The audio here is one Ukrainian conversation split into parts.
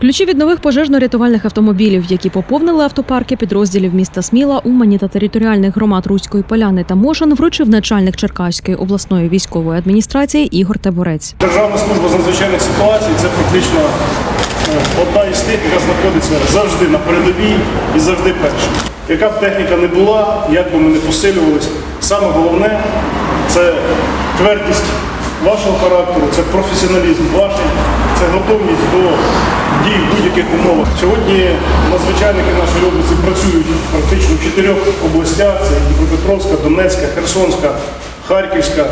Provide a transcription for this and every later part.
Ключі від нових пожежно-рятувальних автомобілів, які поповнили автопарки підрозділів міста Сміла, Умані та територіальних громад Руської Поляни та Мошин, вручив начальник Черкаської обласної військової адміністрації Ігор Таборець. Державна служба з надзвичайних ситуацій це практично е, одна із тих, яка знаходиться завжди на передовій і завжди перша. Яка б техніка не була, як би ми не посилювалися, саме головне це твердість вашого характеру, це професіоналізм ваш, це готовність до дій в будь-яких умовах. Сьогодні надзвичайники нашої області працюють практично в чотирьох областях: це Дніпропетровська, Донецька, Херсонська, Харківська.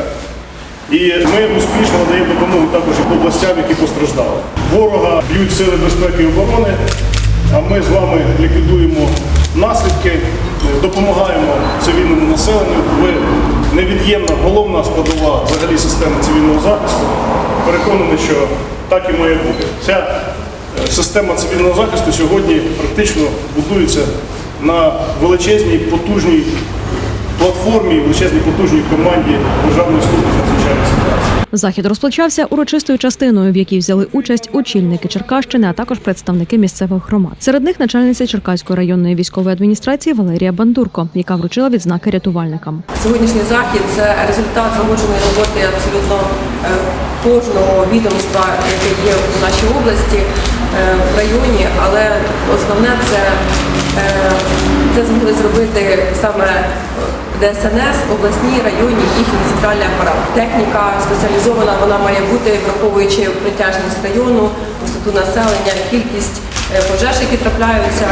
І ми успішно надаємо допомогу також і областям, які постраждали. Ворога б'ють сили безпеки і оборони, а ми з вами ліквідуємо наслідки, допомагаємо цивільному населенню. Ви невід'ємна головна складова взагалі системи цивільного захисту. Переконаний, що так і має бути. Ця е, система цивільного захисту сьогодні практично будується на величезній потужній платформі, величезній потужній команді Державної служби з. Захід розпочався урочистою частиною, в якій взяли участь очільники Черкащини, а також представники місцевих громад. Серед них начальниця Черкаської районної військової адміністрації Валерія Бандурко, яка вручила відзнаки рятувальникам. Сьогоднішній захід це результат злагодженої роботи абсолютно е, кожного відомства, яке є у нашій області, е, в районі, але основне це, е, це змогли зробити саме ДСНС, обласні, районні, їхній центральний апарат. Техніка спеціалізована, вона має бути, враховуючи притяжність району, густоту населення, кількість е, пожеж, які трапляються.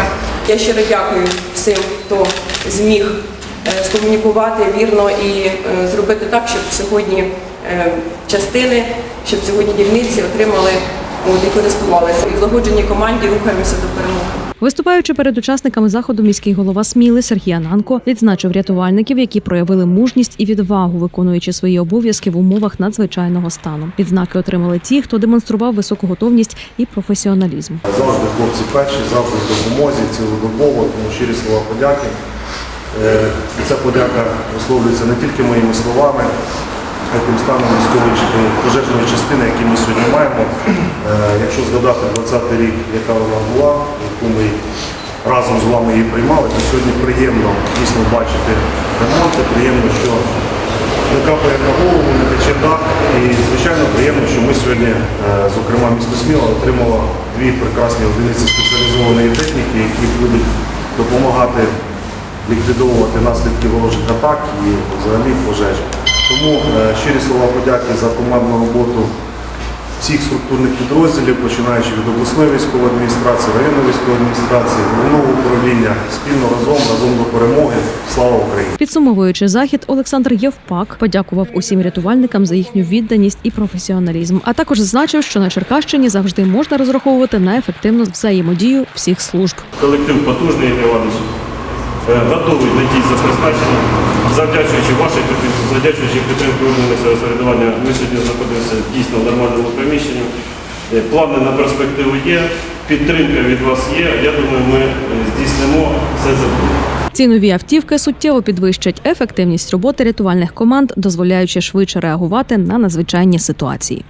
Я щиро дякую всім, хто зміг е, скомунікувати вірно і е, зробити так, щоб сьогодні частини, щоб сьогодні дільниці отримали і користувалися. І в злагодженій команді рухаємося до перемоги. Виступаючи перед учасниками заходу, міський голова Сміли Сергій Ананко відзначив рятувальників, які проявили мужність і відвагу, виконуючи свої обов'язки в умовах надзвичайного стану. Відзнаки отримали ті, хто демонстрував високу готовність і професіоналізм. Завжди хлопці перші, завжди в допомозі, цілодобово, тому щирі слова подяки. Е, ця подяка висловлюється не тільки моїми словами, тим станом військової пожежної частини, які ми сьогодні маємо. Е, Якщо згадати 20-й рік, яка вона була, яку ми разом з вами її приймали, то сьогодні приємно дійсно бачити ремонти, приємно, що не капає на голову, не тече дах. І звичайно приємно, що ми сьогодні, е, зокрема місто Сміла, отримало дві прекрасні одиниці спеціалізованої техніки, які будуть допомагати ліквідовувати наслідки ворожих атак і взагалі пожеж. Тому е, щирі слова подяки за командну роботу всіх структурних підрозділів, починаючи від обласної військової адміністрації, районної військової адміністрації, головного управління, спільно разом, разом до перемоги. Слава Україні! Підсумовуючи захід, Олександр Євпак подякував усім рятувальникам за їхню відданість і професіоналізм, а також зазначив, що на Черкащині завжди можна розраховувати на ефективну взаємодію всіх служб. Колектив потужний, Іванович, е, готовий до дій за призначенням. Завдячуючи вашій підтримці, завдячуючи підтримку органів середування, ми сьогодні знаходимося дійсно в нормальному приміщенні. Е, Плани на перспективу є, підтримка від вас є. Я думаю, ми е, здійснимо все за Ці нові автівки суттєво підвищать ефективність роботи рятувальних команд, дозволяючи швидше реагувати на надзвичайні ситуації.